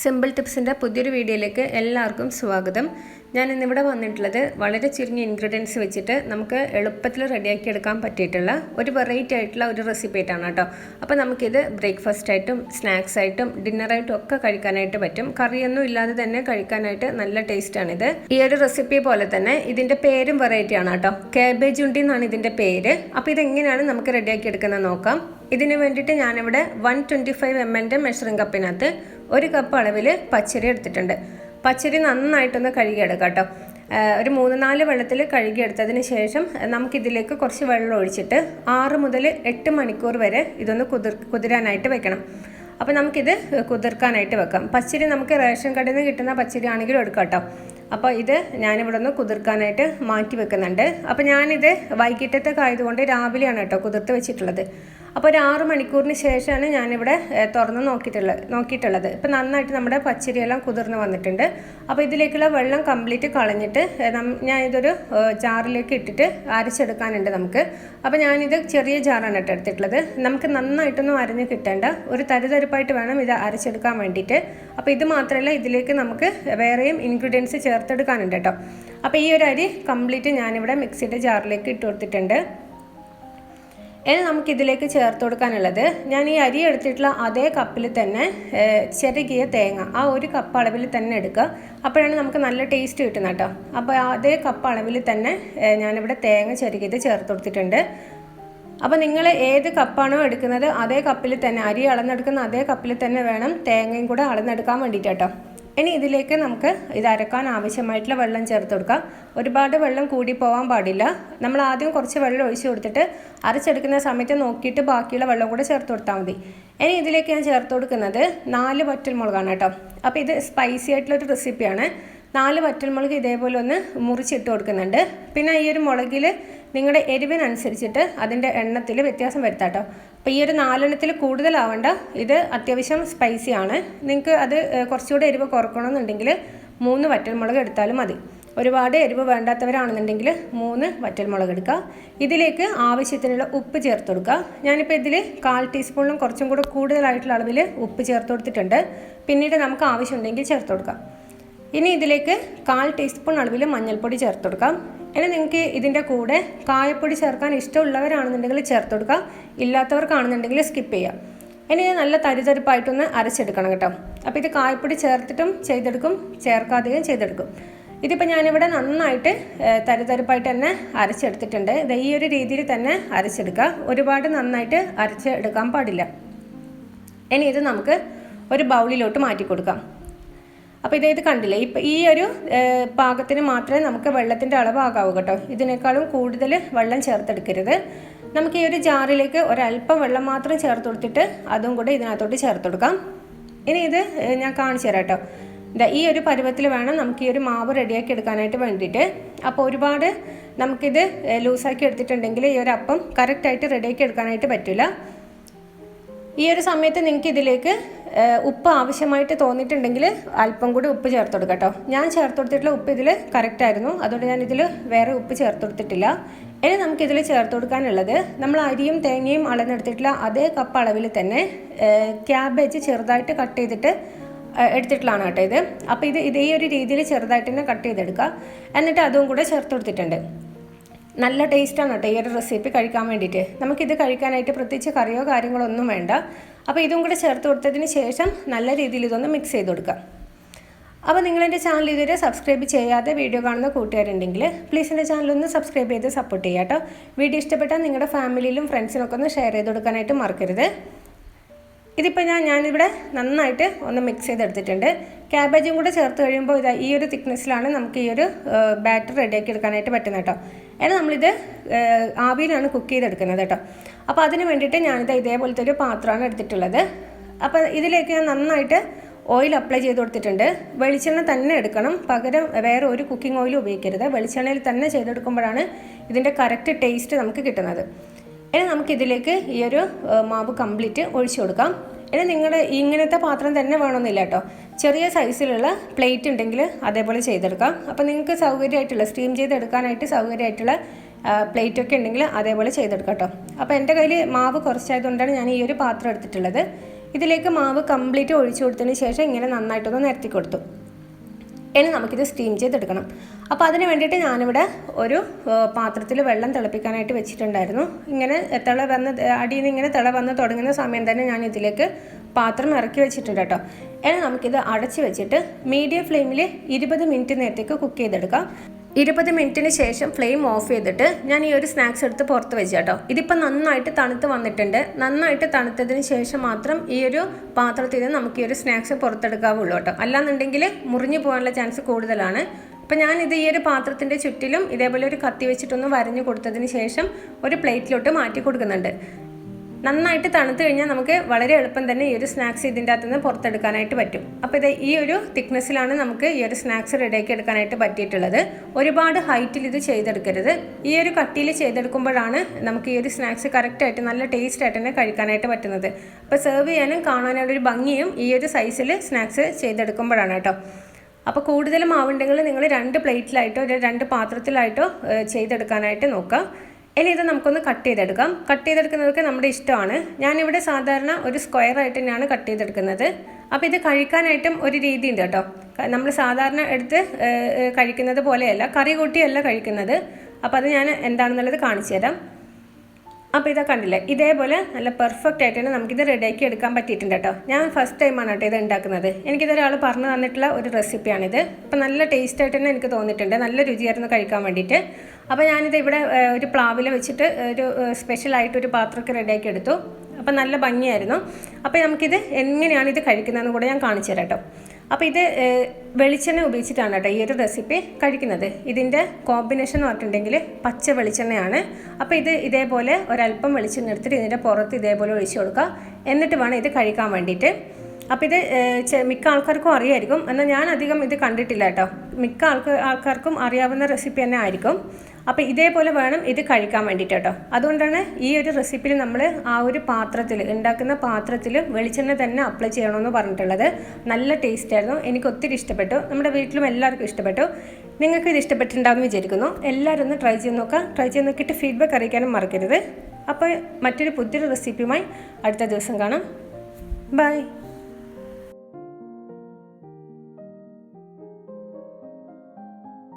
Simple ടിപ്സിന്റെ പുതിയൊരു വീഡിയോയിലേക്ക് എല്ലാവർക്കും സ്വാഗതം. ഞാൻ ഇന്നിവിടെ വന്നിട്ടുള്ളത് വളരെ ചുരുങ്ങിയ ഇൻഗ്രീഡിയൻസ് വെച്ചിട്ട് നമുക്ക് എളുപ്പത്തിൽ റെഡിയാക്കി എടുക്കാൻ പറ്റിയിട്ടുള്ള ഒരു വെറൈറ്റി ആയിട്ടുള്ള ഒരു റെസിപ്പി ആയിട്ടാണ് കേട്ടോ. അപ്പോൾ നമുക്കിത് ബ്രേക്ക്ഫാസ്റ്റ് ആയിട്ടും സ്നാക്സ് ആയിട്ടും ഡിന്നറായിട്ടും ഒക്കെ കഴിക്കാനായിട്ട് പറ്റും. കറിയൊന്നും ഇല്ലാതെ തന്നെ കഴിക്കാനായിട്ട് നല്ല ടേസ്റ്റാണിത് ഈ ഒരു റെസിപ്പി പോലെ തന്നെ ഇതിന്റെ പേരും വെറൈറ്റി ആണ് കേട്ടോ. കാബേജ് ഉണ്ടി എന്നാണ് ഇതിന്റെ പേര്. അപ്പോൾ ഇതെങ്ങനെയാണ് നമുക്ക് റെഡിയാക്കി എടുക്കുന്നത് നോക്കാം. ഇതിന് വേണ്ടിയിട്ട് ഞാനിവിടെ വൺ ട്വന്റി ഫൈവ് എം എല്ലിന്റെ മെഷറിംഗ് കപ്പിനകത്ത് ഒരു കപ്പ് അളവിൽ പച്ചരി എടുത്തിട്ടുണ്ട്. പച്ചരി നന്നായിട്ടൊന്ന് കഴുകിയെടുക്കാം കേട്ടോ ഒരു മൂന്ന് നാല് വെള്ളത്തിൽ കഴുകിയെടുത്തതിന് ശേഷം നമുക്കിതിലേക്ക് കുറച്ച് വെള്ളം ഒഴിച്ചിട്ട് ആറ് മുതൽ എട്ട് മണിക്കൂർ വരെ ഇതൊന്ന് കുതിർ കുതിരാനായിട്ട് വെക്കണം. അപ്പോൾ നമുക്കിത് കുതിർക്കാനായിട്ട് വെക്കാം. പച്ചരി നമുക്ക് റേഷൻ കടയിൽ നിന്ന് കിട്ടുന്ന പച്ചരി ആണെങ്കിലും എടുക്കാം കേട്ടോ അപ്പോൾ ഇത് ഞാനിവിടെ ഒന്ന് കുതിർക്കാനായിട്ട് മാറ്റി വെക്കുന്നുണ്ട്. അപ്പോൾ ഞാനിത് വൈകിട്ടത്തേക്കായതുകൊണ്ട് രാവിലെയാണ് കേട്ടോ കുതിർത്ത് വെച്ചിട്ടുള്ളത്. അപ്പോൾ ഒരു ആറ് മണിക്കൂറിന് ശേഷമാണ് ഞാനിവിടെ തുറന്ന് നോക്കിയിട്ടുള്ളത് നോക്കിയിട്ടുള്ളത്. ഇപ്പം നന്നായിട്ട് നമ്മുടെ പച്ചരിയെല്ലാം കുതിർന്ന് വന്നിട്ടുണ്ട്. അപ്പോൾ ഇതിലേക്കുള്ള വെള്ളം കംപ്ലീറ്റ് കളഞ്ഞിട്ട് ഞാൻ ഇതൊരു ജാറിലേക്ക് ഇട്ടിട്ട് അരച്ചെടുക്കാനുണ്ട് നമുക്ക്. അപ്പോൾ ഞാനിത് ചെറിയ ജാറാണ് കേട്ടോ എടുത്തിട്ടുള്ളത്. നമുക്ക് നന്നായിട്ടൊന്നും അരഞ്ഞ് കിട്ടേണ്ട. ഒരു തരിതരിപ്പായിട്ട് വേണം ഇത് അരച്ചെടുക്കാൻ വേണ്ടിയിട്ട്. അപ്പോൾ ഇത് മാത്രമല്ല ഇതിലേക്ക് നമുക്ക് വേറെയും ഇൻഗ്രീഡിയൻസ് ചേർത്തെടുക്കാനുണ്ട് കേട്ടോ. അപ്പോൾ ഈ ഒരു അരി കംപ്ലീറ്റ് ഞാനിവിടെ മിക്സിയുടെ ജാറിലേക്ക് ഇട്ട് കൊടുത്തിട്ടുണ്ട്. ഇനി നമുക്ക് ഇതിലേക്ക് ചേർത്ത് കൊടുക്കാനുള്ളത്. ഞാൻ ഈ അരി എടുത്തിട്ടുള്ള അതേ കപ്പിൽ തന്നെ ചെറുകിയ തേങ്ങ ആ ഒരു കപ്പ് അളവിൽ തന്നെ എടുക്കുക. അപ്പോഴാണ് നമുക്ക് നല്ല ടേസ്റ്റ് കിട്ടുന്നത് കേട്ടോ. അപ്പോൾ അതേ കപ്പ് അളവിൽ തന്നെ ഞാനിവിടെ തേങ്ങ ചെറുകിയത് ചേർത്ത് കൊടുത്തിട്ടുണ്ട്. അപ്പോൾ നിങ്ങൾ ഏത് കപ്പാണോ എടുക്കുന്നത് അതേ കപ്പിൽ തന്നെ അരി അളന്നെടുക്കുന്ന അതേ കപ്പിൽ തന്നെ വേണം തേങ്ങയും കൂടെ അളന്നെടുക്കാൻ വേണ്ടിയിട്ട് കേട്ടോ. ഇനി ഇതിലേക്ക് നമുക്ക് ഇത് അരക്കാൻ ആവശ്യമായിട്ടുള്ള വെള്ളം ചേർത്ത് കൊടുക്കാം. ഒരുപാട് വെള്ളം കൂടി പോകാൻ പാടില്ല. നമ്മൾ ആദ്യം കുറച്ച് വെള്ളം ഒഴിച്ചു കൊടുത്തിട്ട് അരച്ചെടുക്കുന്ന സമയത്ത് നോക്കിയിട്ട് ബാക്കിയുള്ള വെള്ളം കൂടെ ചേർത്ത് കൊടുത്താൽ മതി. ഇനി ഇതിലേക്ക് ഞാൻ ചേർത്ത് കൊടുക്കുന്നത് നാല് വറ്റൽമുളകാണ് കേട്ടോ. അപ്പോൾ ഇത് സ്പൈസി ആയിട്ടുള്ളൊരു റെസിപ്പിയാണ് നാല് വറ്റൽമുളക് ഇതേപോലെ ഒന്ന് മുറിച്ചിട്ട് കൊടുക്കുന്നുണ്ട്. പിന്നെ ഈ ഒരു മുളകിൽ നിങ്ങളുടെ എരിവിനനുസരിച്ചിട്ട് അതിന്റെ എണ്ണത്തിൽ വ്യത്യാസം വരുത്താം കേട്ടോ അപ്പോൾ ഈ ഒരു നാലെണ്ണത്തിൽ കൂടുതലാവേണ്ട. ഇത് അത്യാവശ്യം സ്പൈസി ആണ്. നിങ്ങൾക്ക് അത് കുറച്ചുകൂടെ എരിവ് കുറക്കണമെന്നുണ്ടെങ്കിൽ മൂന്ന് വറ്റൽമുളക് എടുത്താലും മതി. ഒരുപാട് എരിവ് വേണ്ടാത്തവരാണെന്നുണ്ടെങ്കിൽ മൂന്ന് വറ്റൽമുളക് എടുക്കുക. ഇതിലേക്ക് ആവശ്യത്തിനുള്ള ഉപ്പ് ചേർത്ത് കൊടുക്കുക. ഞാനിപ്പോൾ ഇതിൽ കാൽ ടീസ്പൂണിലും കുറച്ചും കൂടെ കൂടുതലായിട്ടുള്ള അളവിൽ ഉപ്പ് ചേർത്ത് കൊടുത്തിട്ടുണ്ട്. പിന്നീട് നമുക്ക് ആവശ്യമുണ്ടെങ്കിൽ ചേർത്ത് കൊടുക്കാം. ഇനി ഇതിലേക്ക് കാൽ ടീസ്പൂൺ അളവിൽ മഞ്ഞൾപ്പൊടി ചേർത്ത് കൊടുക്കാം. ഇനി നിങ്ങൾക്ക് ഇതിന്റെ കൂടെ കായപ്പൊടി ചേർക്കാൻ ഇഷ്ടമുള്ളവരാണെന്നുണ്ടെങ്കിൽ ചേർത്ത് കൊടുക്കാം ഇല്ലാത്തവർക്കാണെന്നുണ്ടെങ്കിൽ സ്കിപ്പ് ചെയ്യാം ഇനി നല്ല തരിതരിപ്പായിട്ടൊന്ന് അരച്ചെടുക്കണം കേട്ടോ. അപ്പോൾ ഇത് കായപ്പൊടി ചേർത്തിട്ടും ചെയ്തെടുക്കും ചേർക്കാതെയും ചെയ്തെടുക്കും. ഇതിപ്പോൾ ഞാനിവിടെ നന്നായിട്ട് തരിതരിപ്പായിട്ട് തന്നെ അരച്ചെടുത്തിട്ടുണ്ട്. ഇത് ഈ ഒരു രീതിയിൽ തന്നെ അരച്ചെടുക്കുക. ഒരുപാട് നന്നായിട്ട് അരച്ചെടുക്കാൻ പാടില്ല. ഇനി ഇത് നമുക്ക് ഒരു ബൗളിലോട്ട് മാറ്റി കൊടുക്കാം. അപ്പോൾ ഇത് കണ്ടില്ലേ? ഇപ്പം ഈ ഒരു പാകത്തിന് മാത്രമേ നമുക്ക് വെള്ളത്തിന്റെ അളവ് ആകാവൂ കേട്ടോ. ഇതിനേക്കാളും കൂടുതൽ വെള്ളം ചേർത്തെടുക്കരുത്. നമുക്ക് ഈ ഒരു ജാറിലേക്ക് ഒരല്പം വെള്ളം മാത്രം ചേർത്ത് കൊടുത്തിട്ട് അതും കൂടെ ഇതിനകത്തോട്ട് ചേർത്ത് കൊടുക്കാം ഇനി ഇത് ഞാൻ കാണിച്ചു തരാം കേട്ടോ. എന്താ ഈ ഒരു പരുവത്തിൽ വേണം നമുക്ക് ഈ ഒരു മാവ് റെഡിയാക്കി എടുക്കാനായിട്ട് വേണ്ടിയിട്ട്. അപ്പോൾ ഒരുപാട് നമുക്കിത് ലൂസാക്കി എടുത്തിട്ടുണ്ടെങ്കിൽ ഈ ഒരു അപ്പം കറക്റ്റായിട്ട് റെഡിയാക്കി എടുക്കാനായിട്ട് പറ്റില്ല ഈ ഒരു സമയത്ത് നിങ്ങൾക്ക് ഇതിലേക്ക് ഉപ്പ് ആവശ്യമായിട്ട് തോന്നിയിട്ടുണ്ടെങ്കിൽ അല്പം കൂടി ഉപ്പ് ചേർത്ത് കൊടുക്കാം കേട്ടോ. ഞാൻ ചേർത്ത് കൊടുത്തിട്ടുള്ള ഉപ്പ് ഇതിൽ കറക്റ്റ് ആയിരുന്നു. അതുകൊണ്ട് ഞാൻ ഇതിൽ വേറെ ഉപ്പ് ചേർത്ത് കൊടുത്തിട്ടില്ല. ഇനി നമുക്കിതിൽ ചേർത്ത് കൊടുക്കാനുള്ളത് നമ്മൾ അരിയും തേങ്ങയും അളന്നെടുത്തിട്ടുള്ള അതേ കപ്പ് അളവിൽ തന്നെ ക്യാബേജ് ചെറുതായിട്ട് കട്ട് ചെയ്തിട്ട് എടുത്തിട്ടുള്ളതാണ് കേട്ടോ ഇത്. അപ്പോൾ ഇത് ഇതേ ഒരു രീതിയിൽ ചെറുതായിട്ട് തന്നെ കട്ട് ചെയ്തെടുക്കുക. എന്നിട്ട് അതും കൂടെ ചേർത്ത് കൊടുത്തിട്ടുണ്ട്. നല്ല ടേസ്റ്റാണ് കേട്ടോ ഈ ഒരു റെസിപ്പി കഴിക്കാൻ വേണ്ടിയിട്ട്. നമുക്കിത് കഴിക്കാനായിട്ട് പ്രത്യേകിച്ച് കറിയോ കാര്യങ്ങളോ ഒന്നും വേണ്ട. അപ്പോൾ ഇതും കൂടെ ചേർത്ത് കൊടുത്തതിന് ശേഷം നല്ല രീതിയിൽ ഇതൊന്ന് മിക്സ് ചെയ്ത് കൊടുക്കാം അപ്പോൾ നിങ്ങളെന്റെ ചാനൽ ഇതുവരെ സബ്സ്ക്രൈബ് ചെയ്യാതെ വീഡിയോ കാണുന്ന കൂട്ടുകാരുണ്ടെങ്കിൽ പ്ലീസ് എന്റെ ചാനൽ ഒന്ന് സബ്സ്ക്രൈബ് ചെയ്ത് സപ്പോർട്ട് ചെയ്യാം കേട്ടോ. വീഡിയോ ഇഷ്ടപ്പെട്ടാൽ നിങ്ങളുടെ ഫാമിലിയിലും ഫ്രണ്ട്സിനൊക്കെ ഒന്ന് ഷെയർ ചെയ്ത് കൊടുക്കാനായിട്ട് മറക്കരുത്. ഇതിപ്പോൾ ഞാൻ ഞാനിവിടെ നന്നായിട്ട് ഒന്ന് മിക്സ് ചെയ്തെടുത്തിട്ടുണ്ട് ക്യാബേജും കൂടെ ചേർത്ത് കഴിയുമ്പോൾ ഇതാ ഈ ഒരു തിക്നെസ്സിലാണ് നമുക്ക് ഈ ഒരു ബാറ്റർ റെഡിയാക്കി എടുക്കാനായിട്ട് പറ്റുന്നത് കേട്ടോ. എന്നാൽ നമ്മളിത് ആവിയിലാണ് കുക്ക് ചെയ്തെടുക്കുന്നത് കേട്ടോ. അപ്പോൾ അതിന് വേണ്ടിയിട്ട് ഞാനിത് ഇതേപോലത്തെ ഒരു പാത്രമാണ് എടുത്തിട്ടുള്ളത്. അപ്പോൾ ഇതിലേക്ക് ഞാൻ നന്നായിട്ട് ഓയിൽ അപ്ലൈ ചെയ്ത് കൊടുത്തിട്ടുണ്ട്. വെളിച്ചെണ്ണ തന്നെ എടുക്കണം. പകരം വേറെ ഒരു കുക്കിംഗ് ഓയിലും ഉപയോഗിക്കരുത്. വെളിച്ചെണ്ണയിൽ തന്നെ ചെയ്തെടുക്കുമ്പോഴാണ് ഇതിന്റെ കറക്റ്റ് ടേസ്റ്റ് നമുക്ക് കിട്ടുന്നത്. ഇനി നമുക്കിതിലേക്ക് ഈ ഒരു മാവ് കംപ്ലീറ്റ് ഒഴിച്ചു കൊടുക്കാം. ഇനി നിങ്ങളുടെ ഇങ്ങനത്തെ പാത്രം തന്നെ വേണമെന്നില്ല കേട്ടോ ചെറിയ സൈസിലുള്ള പ്ലേറ്റ് ഉണ്ടെങ്കിൽ അതേപോലെ ചെയ്തെടുക്കാം. അപ്പോൾ നിങ്ങൾക്ക് സൗകര്യമായിട്ടുള്ള സ്റ്റീം ചെയ്തെടുക്കാനായിട്ട് സൗകര്യമായിട്ടുള്ള പ്ലേറ്റ് ഒക്കെ ഉണ്ടെങ്കിൽ അതേപോലെ ചെയ്തെടുക്കാം കേട്ടോ അപ്പോൾ എന്റെ കയ്യിൽ മാവ് കുറച്ചായതുകൊണ്ടാണ് ഞാൻ ഈ ഒരു പാത്രം എടുത്തിട്ടുള്ളത്. ഇതിലേക്ക് മാവ് കംപ്ലീറ്റ് ഒഴിച്ചു കൊടുത്തതിന് ശേഷം ഇങ്ങനെ നന്നായിട്ടൊന്ന് നിരത്തി കൊടുത്തു. ഇനി നമുക്കിത് സ്റ്റീം ചെയ്തെടുക്കണം. അപ്പോൾ അതിന് വേണ്ടിയിട്ട് ഞാനിവിടെ ഒരു പാത്രത്തിൽ വെള്ളം തിളപ്പിക്കാനായിട്ട് വെച്ചിട്ടുണ്ടായിരുന്നു. ഇങ്ങനെ തിള വന്ന് അടിയിൽ നിന്ന് ഇങ്ങനെ തിള വന്ന് തുടങ്ങുന്ന സമയം തന്നെ ഞാൻ ഇതിലേക്ക് പാത്രം ഇറക്കി വെച്ചിട്ടുണ്ട് കേട്ടോ. ഇനി നമുക്കിത് അടച്ച് വെച്ചിട്ട് മീഡിയം ഫ്ലെയിമിൽ ഇരുപത് മിനിറ്റ് നേരത്തേക്ക് കുക്ക് ചെയ്തെടുക്കാം. ഇരുപത് മിനിറ്റിന് ശേഷം ഫ്ലെയിം ഓഫ് ചെയ്തിട്ട് ഞാൻ ഈ ഒരു സ്നാക്സ് എടുത്ത് പുറത്ത് വെച്ചു കേട്ടോ. ഇതിപ്പോൾ നന്നായിട്ട് തണുത്ത് വന്നിട്ടുണ്ട്. നന്നായിട്ട് തണുത്തതിന് ശേഷം മാത്രം ഈ ഒരു പാത്രത്തിൽ നിന്ന് നമുക്ക് ഈ ഒരു സ്നാക്സ് പുറത്തെടുക്കാവുള്ളൂ കേട്ടോ. അല്ലാന്നുണ്ടെങ്കിൽ മുറിഞ്ഞു പോകാനുള്ള ചാൻസ് കൂടുതലാണ്. അപ്പം ഞാനിത് ഈ ഒരു പാത്രത്തിന്റെ ചുറ്റിലും ഇതേപോലെ ഒരു കത്തി വെച്ചിട്ടൊന്ന് വരഞ്ഞു കൊടുത്തതിന് ശേഷം ഒരു പ്ലേറ്റിലോട്ട് മാറ്റി കൊടുക്കുന്നുണ്ട്. നന്നായിട്ട് തണുത്ത് കഴിഞ്ഞാൽ നമുക്ക് വളരെ എളുപ്പം തന്നെ ഈ ഒരു സ്നാക്സ് ഇതിന്റെ അകത്തുനിന്ന് പുറത്തെടുക്കാനായിട്ട് പറ്റും. അപ്പോൾ ഇത് ഈ ഒരു തിക്നെസ്സിലാണ് നമുക്ക് ഈ ഒരു സ്നാക്സ് റെഡിയാക്കി എടുക്കാനായിട്ട് പറ്റിയിട്ടുള്ളത്. ഒരുപാട് ഹൈറ്റിൽ ഇത് ചെയ്തെടുക്കരുത്. ഈ ഒരു കട്ടിയിൽ ചെയ്തെടുക്കുമ്പോഴാണ് നമുക്ക് ഈ ഒരു സ്നാക്സ് കറക്റ്റായിട്ട് നല്ല ടേസ്റ്റ് ആയിട്ട് തന്നെ കഴിക്കാനായിട്ട് പറ്റുന്നത്. അപ്പോൾ സെർവ് ചെയ്യാനും കാണാനുള്ള ഒരു ഭംഗിയും ഈ ഒരു സൈസിൽ സ്നാക്സ് ചെയ്തെടുക്കുമ്പോഴാണ് കേട്ടോ. അപ്പോൾ കൂടുതൽ മാവുണ്ടെങ്കിൽ നിങ്ങൾ രണ്ട് പ്ലേറ്റിലായിട്ടോ രണ്ട് പാത്രത്തിലായിട്ടോ ചെയ്തെടുക്കാനായിട്ട് നോക്കുക. ഇനി ഇത് നമുക്കൊന്ന് കട്ട് ചെയ്തെടുക്കാം. കട്ട് ചെയ്തെടുക്കുന്നതൊക്കെ നമ്മുടെ ഇഷ്ടമാണ്. ഞാനിവിടെ സാധാരണ ഒരു സ്ക്വയർ ആയിട്ട് തന്നെയാണ് കട്ട് ചെയ്തെടുക്കുന്നത്. അപ്പോൾ ഇത് കഴിക്കാനായിട്ടും ഒരു രീതി ഉണ്ട് കേട്ടോ നമ്മൾ സാധാരണ എടുത്ത് കഴിക്കുന്നത് പോലെയല്ല കറി കൂട്ടിയല്ല കഴിക്കുന്നത്. അപ്പോൾ അത് ഞാൻ എന്താണെന്നുള്ളത് കാണിച്ചു തരാം. അപ്പോൾ ഇതാ കണ്ടില്ലേ? ഇതേപോലെ നല്ല പെർഫെക്റ്റ് ആയിട്ട് തന്നെ നമുക്കിത് റെഡിയാക്കി എടുക്കാൻ പറ്റിയിട്ടുണ്ട് കേട്ടോ. ഞാൻ ഫസ്റ്റ് ടൈമാണ് കേട്ടോ ഇത് ഉണ്ടാക്കുന്നത്. എനിക്കിതൊരാൾ പറഞ്ഞു തന്നിട്ടുള്ള ഒരു റെസിപ്പിയാണിത് അപ്പോൾ നല്ല ടേസ്റ്റ് ആയിട്ട് തന്നെ എനിക്ക് തോന്നിയിട്ടുണ്ട്. നല്ല രുചിയായിരുന്നു കഴിക്കാൻ വേണ്ടിയിട്ട്. അപ്പോൾ ഞാനിത് ഇവിടെ ഒരു പ്ലാവിൽ വെച്ചിട്ട് ഒരു സ്പെഷ്യലായിട്ട് ഒരു പാത്രമൊക്കെ റെഡിയാക്കി എടുത്തു. അപ്പോൾ നല്ല ഭംഗിയായിരുന്നു. അപ്പോൾ നമുക്കിത് എങ്ങനെയാണ് ഇത് കഴിക്കുന്നതെന്ന് കൂടെ ഞാൻ കാണിച്ചു തരാം കേട്ടോ. അപ്പോൾ ഇത് വെളിച്ചെണ്ണ ഉപയോഗിച്ചിട്ടാണ് കേട്ടോ ഈ ഒരു റെസിപ്പി കഴിക്കുന്നത്. ഇതിന്റെ കോമ്പിനേഷൻ എന്ന് പറഞ്ഞിട്ടുണ്ടെങ്കിൽ പച്ച വെളിച്ചെണ്ണയാണ്. അപ്പോൾ ഇത് ഇതേപോലെ ഒരല്പം വെളിച്ചെണ്ണ എടുത്തിട്ട് ഇതിന്റെ പുറത്ത് ഇതേപോലെ ഒഴിച്ചു കൊടുക്കുക. എന്നിട്ട് വേണം ഇത് കഴിക്കാൻ വേണ്ടിയിട്ട്. അപ്പോൾ ഇത് മിക്ക ആൾക്കാർക്കും അറിയായിരിക്കും. എന്നാൽ ഞാൻ അധികം ഇത് കണ്ടിട്ടില്ല കേട്ടോ. മിക്ക ആൾക്ക് ആൾക്കാർക്കും അറിയാവുന്ന റെസിപ്പി തന്നെ ആയിരിക്കും. അപ്പോൾ ഇതേപോലെ വേണം ഇത് കഴിക്കാൻ വേണ്ടിയിട്ട് കേട്ടോ അതുകൊണ്ടാണ് ഈ ഒരു റെസിപ്പിയിൽ നമ്മൾ ആ ഒരു പാത്രത്തിൽ ഉണ്ടാക്കുന്ന പാത്രത്തിൽ വെളിച്ചെണ്ണ തന്നെ അപ്ലൈ ചെയ്യണമെന്ന് പറഞ്ഞിട്ടുള്ളത്. നല്ല ടേസ്റ്റ് ആയിരുന്നു. എനിക്ക് ഒത്തിരി ഇഷ്ടപ്പെട്ടു. നമ്മുടെ വീട്ടിലും എല്ലാവർക്കും ഇഷ്ടപ്പെട്ടു. നിങ്ങൾക്ക് ഇത് ഇഷ്ടപ്പെട്ടിട്ടുണ്ടാകുമെന്ന് വിചാരിക്കുന്നു. എല്ലാവരും ഒന്ന് ട്രൈ ചെയ്ത് നോക്കുക. ട്രൈ ചെയ്ത് നോക്കിയിട്ട് ഫീഡ്ബാക്ക് അറിയിക്കാനും മറക്കരുത്. അപ്പോൾ മറ്റൊരു പുതിയൊരു റെസിപ്പിയുമായി അടുത്ത ദിവസം കാണാം. ബൈ